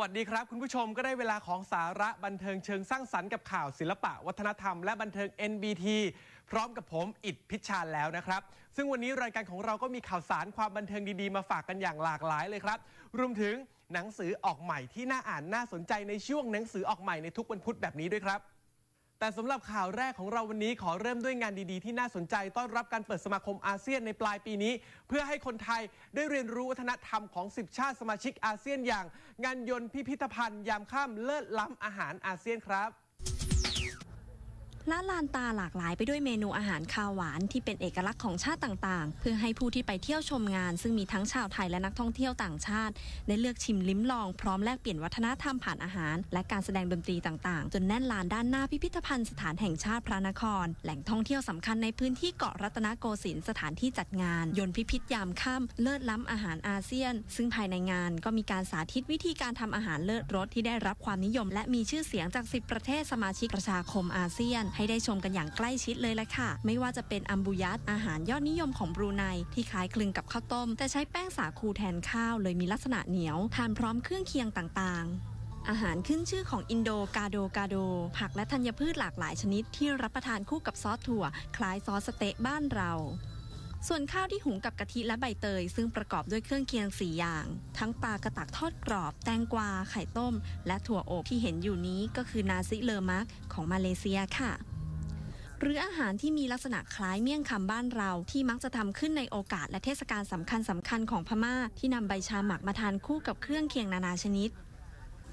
วัสดีครับ คุณผู้ชมก็ได้เวลาของสาระบันเทิงเชิงสร้างสรรค์กับข่าวศิลปะ วัฒนธรรมและบันเทิง NBT พร้อมกับผมอิดพิชชานแล้วนะครับ ซึ่งวันนี้รายการของเราก็มีข่าวสารความบันเทิงดีๆ มาฝากกันอย่างหลากหลายเลยครับรวมถึงหนังสือออกใหม่ที่น่าอ่านน่าสนใจในช่วงหนังสือออกใหม่ในทุกวันพุธแบบนี้ด้วยครับ แต่สำหรับข่าวแรกของเราวันนี้ขอเริ่มด้วยงานดีๆ ที่น่าสนใจต้อนรับการเปิดสมาคมอาเซียนในปลายปีนี้ เพื่อให้คนไทยได้เรียนรู้วัฒนธรรมของ 10 ชาติสมาชิกอาเซียนอย่าง งานยนต์พิพิธภัณฑ์ยามค่ำเลิศล้ำอาหารอาเซียนครับ ละลานตาหลากหลายไปด้วยเมนูอาหารคาวหวานที่เป็นเอกลักษณ์ของชาติต่างๆ เพื่อให้ผู้ที่ไปเที่ยวชมงาน ซึ่งมีทั้งชาวไทยและนักท่องเที่ยวต่างชาติ ได้เลือกชิมลิ้มลองพร้อมแลกเปลี่ยนวัฒนธรรมผ่านอาหาร และการแสดงดนตรีต่างๆ จนแน่นลานด้านหน้าพิพิธภัณฑ์สถานแห่งชาติพระนคร แหล่งท่องเที่ยวสำคัญในพื้นที่เกาะรัตนโกสินทร์สถานที่จัดงาน ยนต์พิพิธยามค่ำเลิศล้ำอาหารอาเซียน ซึ่งภายในงานก็มีการสาธิตวิธีการทำอาหารเลิศรสที่ได้รับความนิยม และมีชื่อเสียงจาก 10 ประเทศสมาชิกประชาคมอาเซียนให้ได้ชมกันอย่างใกล้ชิดเลยละค่ะ ไม่ว่าจะเป็นอัมบูยัตอาหารยอดนิยมของบรูไนที่คล้ายคลึงกับข้าวต้ม แต่ใช้แป้งสาคูแทนข้าวเลยมีลักษณะเหนียว ทานพร้อมเครื่องเคียงต่างๆอาหารขึ้นชื่อของอินโดกาโดกาโด ผักและธัญพืชหลากหลายชนิดที่รับประทานคู่กับซอสถั่ว คล้ายซอสสเต๊ะบ้านเรา ส่วนข้าวที่หุงกับกะทิและใบเตย ซึ่งประกอบด้วยเครื่องเคียงสี่อย่าง ทั้งปลากระตักทอดกรอบ แตงกวา ไข่ต้ม และถั่วอบที่เห็นอยู่นี้ก็คือนาซิเลอมักของมาเลเซียค่ะ หรืออาหารที่มีลักษณะคล้ายเมี่ยงคำบ้านเราที่มักจะทำขึ้นในโอกาสและเทศกาลสำคัญสำคัญๆของพม่า ที่นำใบชาหมักมาทานคู่กับเครื่องเคียงนานาชนิด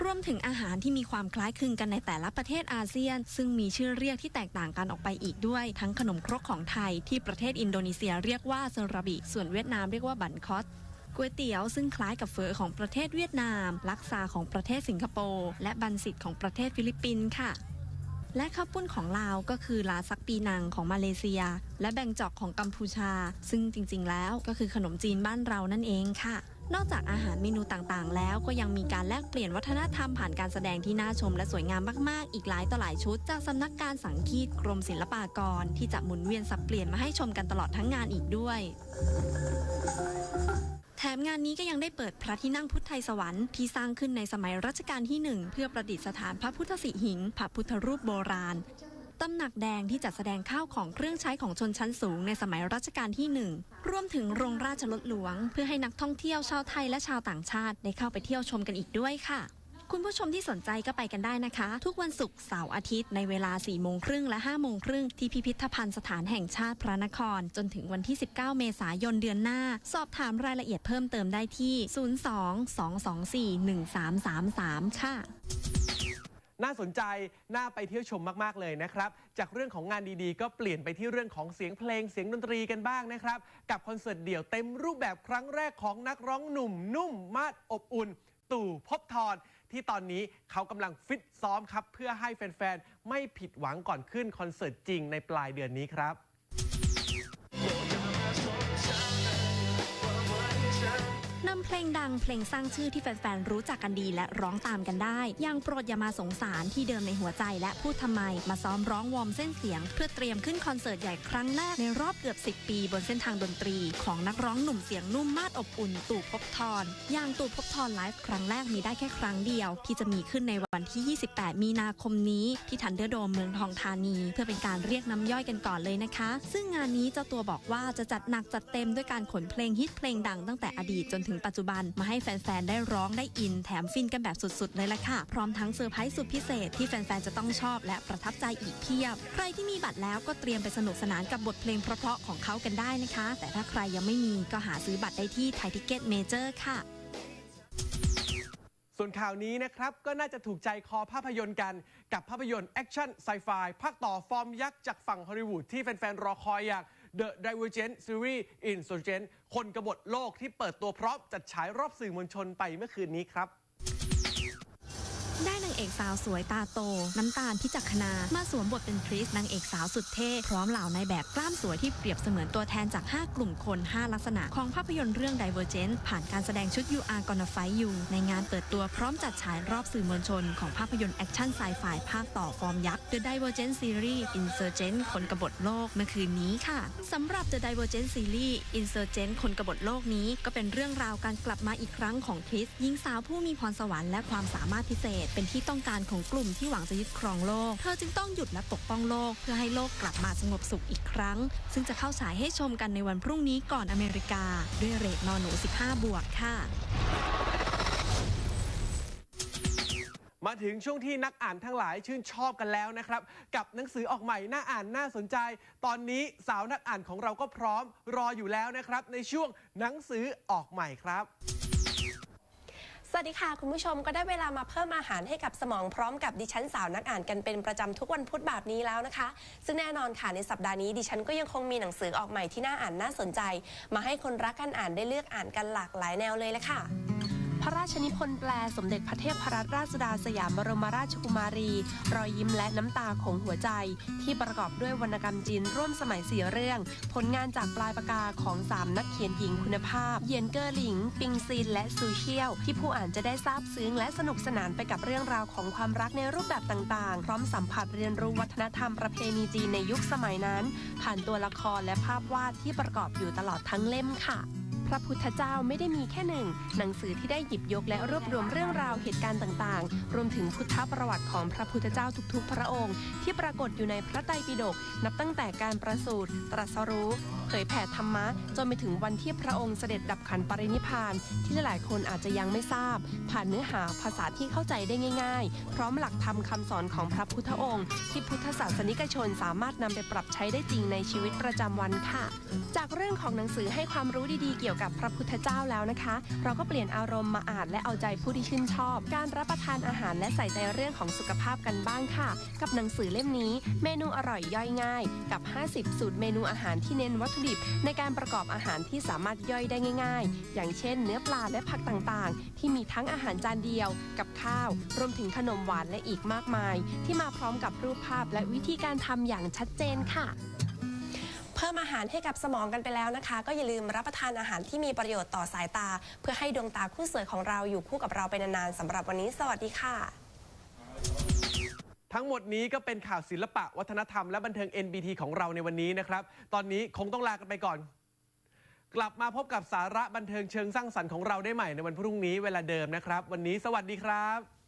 รวมถึงอาหารที่มีความคล้ายคลึงกันในแต่ละประเทศอาเซียน ซึ่งมีชื่อเรียกที่แตกต่างกันออกไปอีกด้วย ทั้งขนมครกของไทยที่ประเทศอินโดนีเซียเรียกว่าเซราบิ ส่วนเวียดนามเรียกว่าบันคอสก๋วยเตี๋ยวซึ่งคล้ายกับเฟอของประเทศเวียดนาม ลักซาของประเทศสิงคโปร์และบันสิตของประเทศฟิลิปปินส์ค่ะ และข้าวปุ้นของลาวก็คือลาซักปีนังของมาเลเซีย และแบงจอกของกัมพูชา ซึ่งจริงๆ แล้วก็คือขนมจีนบ้านเรานั่นเองค่ะ นอกจากอาหารเมนูต่างๆ แล้วก็ยังมีการแลกเปลี่ยนวัฒนธรรมผ่านการแสดงที่น่าชมและสวยงามมากๆ อีกหลายต่อหลายชุด จากสำนักการสังคีตกรมศิลปากร ที่จะหมุนเวียนสับเปลี่ยนมาให้ชมกันตลอดทั้งงานอีกด้วยแถมงานนี้ก็ยังได้เปิดพระที่นั่งพุทธไทยสวรรค์ที่สร้างขึ้นในสมัยรัชกาลที่หนึ่งเพื่อประดิษฐานพระพุทธสิหิงค์พระพุทธรูปโบราณ ตำหนักแดงที่จัดแสดงข้าวของเครื่องใช้ของชนชั้นสูงในสมัยรัชกาลที่หนึ่งรวมถึงโรงราชรถหลวง เพื่อให้นักท่องเที่ยวชาวไทยและชาวต่างชาติได้เข้าไปเที่ยวชมกันอีกด้วยค่ะ คุณผู้ชมที่สนใจก็ไปกันได้นะคะ ทุกวันศุกร์เสาร์อาทิตย์ในเวลา 4 โมงครึ่งและ 5 โมงครึ่งที่พิพิธภัณฑ์สถานแห่งชาติพระนคร จนถึงวันที่ 19 เมษายนเดือนหน้า สอบถามรายละเอียดเพิ่มเติมได้ที่ 02-224-1333 ค่ะ น่าสนใจ น่าไปเที่ยวชมมากๆเลยนะครับ จากเรื่องของงานดีๆ ก็เปลี่ยนไปที่เรื่องของเสียงเพลงเสียงดนตรีกันบ้างนะครับ กับคอนเสิร์ตเดี่ยวเต็มรูปแบบครั้งแรกของนักร้องหนุ่มนุ่มมาดอบอุ่น ตู่พบทรที่ตอนนี้เขากำลังฟิตซ้อมครับ เพื่อให้แฟนๆ ไม่ผิดหวังก่อนขึ้นคอนเสิร์ตจริงในปลายเดือนนี้ครับ นำเพลงดังเพลงสร้างชื่อที่แฟนๆ รู้จักกันดีและร้องตามกันได้ อย่างโปรดอย่ามาสงสารที่เดิมในหัวใจและพูดทำไม มาซ้อมร้องวอร์มเส้นเสียง เพื่อเตรียมขึ้นคอนเสิร์ตใหญ่ครั้งแรกในรอบเกือบ 10 ปี บนเส้นทางดนตรี ของนักร้องหนุ่มเสียงนุ่มมาดอบอุ่นตู่ภพบทรอย่างตู่ภพบทรไลฟ์ครั้งแรกมีได้แค่ครั้งเดียว ที่จะมีขึ้นในวันที่ 28 มีนาคมนี้ ที่ทันเดอร์โดมเมืองทองธานี เพื่อเป็นการเรียกน้ำย่อยกันก่อนเลยนะคะ ซึ่งงานนี้เจ้าตัวบอกว่าจะจัดหนักจัดเต็มด้วยการขนเพลงฮิตเพลงดังตั้งแต่อดีตจนถึงปัจจุบันมาให้แฟน ๆ ได้ร้องได้อิน แถมฟินกันแบบสุด ๆ เลยล่ะค่ะ พร้อมทั้งเซอร์ไพรส์สุดพิเศษที่แฟน ๆ จะต้องชอบและประทับใจอีกเพียบ ใครที่มีบัตรแล้วก็เตรียมไปสนุกสนานกับบทเพลงเพราะๆของเขากันได้นะคะ แต่ถ้าใครยังไม่มีก็หาซื้อบัตรได้ที่ไทยทิเก็ตเมเจอร์ค่ะส่วนข่าวนี้นะครับ ก็น่าจะถูกใจคอภาพยนตร์กันกับภาพยนตร์แอคชั่นไซไฟภาคต่อฟอร์มยักษ์จากฝั่งฮอลลีวูดที่แฟน ๆ รอคอยอย่าง The Divergent Series Insurgent คนกบฏโลกที่เปิดตัวพร้อมจัดฉายรอบสื่อมวลชนไปเมื่อคืนนี้ครับ อกสาวสวยตาโต น้ำตาลพิจักขณามาสวมบทเป็นทริสนางเอกสาวสุดเท่ พร้อมเหล่านายแบบกล้ามสวยที่เปรียบเสมือนตัวแทนจาก 5 กลุ่มคน 5 ลักษณะ ของภาพยนตร์เรื่อง Divergent ผ่านการแสดงชุด You Are Gonna Fight You ในงานเปิดตัวพร้อมจัดฉายรอบสื่อมวลชน ของภาพยนตร์แอคชั่นไซไฟภาคต่อฟอร์มยักษ์ The Divergent Series Insurgent คนกบฏโลกเมื่อคืนนี้ค่ะสำหรับ The Divergent Series Insurgent คนกบฏโลกนี้ ก็เป็นเรื่องราวการกลับมาอีกครั้งของทริสหญิงสาวผู้มีพรสวรรค์และความสามารถพิเศษเป็นที่ต้ององการของกลุ่มที่หวังจะยึดครองโลก เธอจึงต้องหยุดและปกป้องโลก เพื่อให้โลกกลับมาสงบสุขอีกครั้ง ซึ่งจะเข้าฉายให้ชมกันในวันพรุ่งนี้ก่อนอเมริกา ด้วยเรทนอนหนู 15 บวกค่ะมาถึงช่วงที่นักอ่านทั้งหลายชื่นชอบกันแล้วนะครับ กับหนังสือออกใหม่น่าอ่านน่าสนใจ ตอนนี้สาวนักอ่านของเราก็พร้อมรออยู่แล้วนะครับ ในช่วงหนังสือออกใหม่ครับ สวัสดีค่ะ คุณผู้ชมก็ได้เวลามาเพิ่มอาหารให้กับสมองพร้อมกับดิฉันสาวนักอ่านกันเป็นประจำทุกวันพุธแบบนี้แล้วนะคะ ซึ่งแน่นอนค่ะในสัปดาห์นี้ดิฉันก็ยังคงมีหนังสือออกใหม่ที่น่าอ่านน่าสนใจ มาให้คนรักการอ่านได้เลือกอ่านกันหลากหลายแนวเลยละค่ะ พระราชนิพนธ์แปลสมเด็จพระเทพรัตนราชสุดาสยามบรมราชกุมารี รอยยิ้มและน้ำตาของหัวใจ ที่ประกอบด้วยวรรณกรรมจีนร่วมสมัยสี่เรื่อง ผลงานจากปลายปากกาของ 3 นักเขียนหญิงคุณภาพ เยียนเกอร์หลิง ปิงซินและซูเชียลที่ผู้อ่านจะได้ซาบซึ้งและสนุกสนานไปกับเรื่องราวของความรักในรูปแบบต่างๆ พร้อมสัมผัสเรียนรู้วัฒนธรรมประเพณีจีนในยุคสมัยนั้น ผ่านตัวละครและภาพวาดที่ประกอบอยู่ตลอดทั้งเล่มค่ะ พระพุทธเจ้าไม่ได้มีแค่หนึ่ง หนังสือที่ได้หยิบยกและรวบรวมเรื่องราวเหตุการณ์ต่างๆ รวมถึงพุทธประวัติของพระพุทธเจ้าทุกๆ พระองค์ ที่ปรากฏอยู่ในพระไตรปิฎกนับตั้งแต่การประสูติตรัสรู้ เผยแผ่ธรรมะ จนไปถึงวันที่พระองค์เสด็จดับขันปรินิพาน ที่หลายคนอาจจะยังไม่ทราบ ผ่านเนื้อหาภาษาที่เข้าใจได้ง่าย ๆ พร้อมหลักธรรมคำสอนของพระพุทธองค์ ที่พุทธศาสนิกชนสามารถนำไปปรับใช้ได้จริงในชีวิตประจำวันค่ะ จากเรื่องของหนังสือให้ความรู้ดีๆเกี่ยวกับพระพุทธเจ้าแล้วนะคะ เราก็เปลี่ยนอารมณ์มาอ่านและเอาใจผู้ที่ชื่นชอบ การรับประทานอาหารและใส่ใจเรื่องของสุขภาพกันบ้างค่ะ กับหนังสือเล่มนี้ เมนูอร่อยย่อยง่าย กับ 50 สูตรเมนูอาหารที่เน้นวัตถุดิบ ในการประกอบอาหารที่สามารถย่อยได้ง่าย ๆ อย่างเช่น เนื้อปลาและผักต่างๆ ที่มีทั้งอาหารจานเดียว กับข้าว รวมถึงขนมหวานและอีกมากมาย ที่มาพร้อมกับรูปภาพและวิธีการทำอย่างชัดเจนค่ะ พิ่มอาหารให้กับสมองกันไปแล้วนะคะ ก็อย่าลืมรับประทานอาหารที่มีประโยชน์ต่อสายตา เพื่อให้ดวงตาคู่สวยของเราอยู่คู่กับเราไปนานๆสำหรับวันนี้ สวัสดีค่ะ ทั้งหมดนี้ก็เป็นข่าวศิลปะวัฒนธรรมและบันเทิง NBT ของเราในวันนี้นะครับ ตอนนี้คงต้องลากันไปก่อน กลับมาพบกับสาระบันเทิงเชิงสร้างสรรค์ของเราได้ใหม่ในวันพรุ่งนี้เวลาเดิมนะครับ วันนี้สวัสดีครับ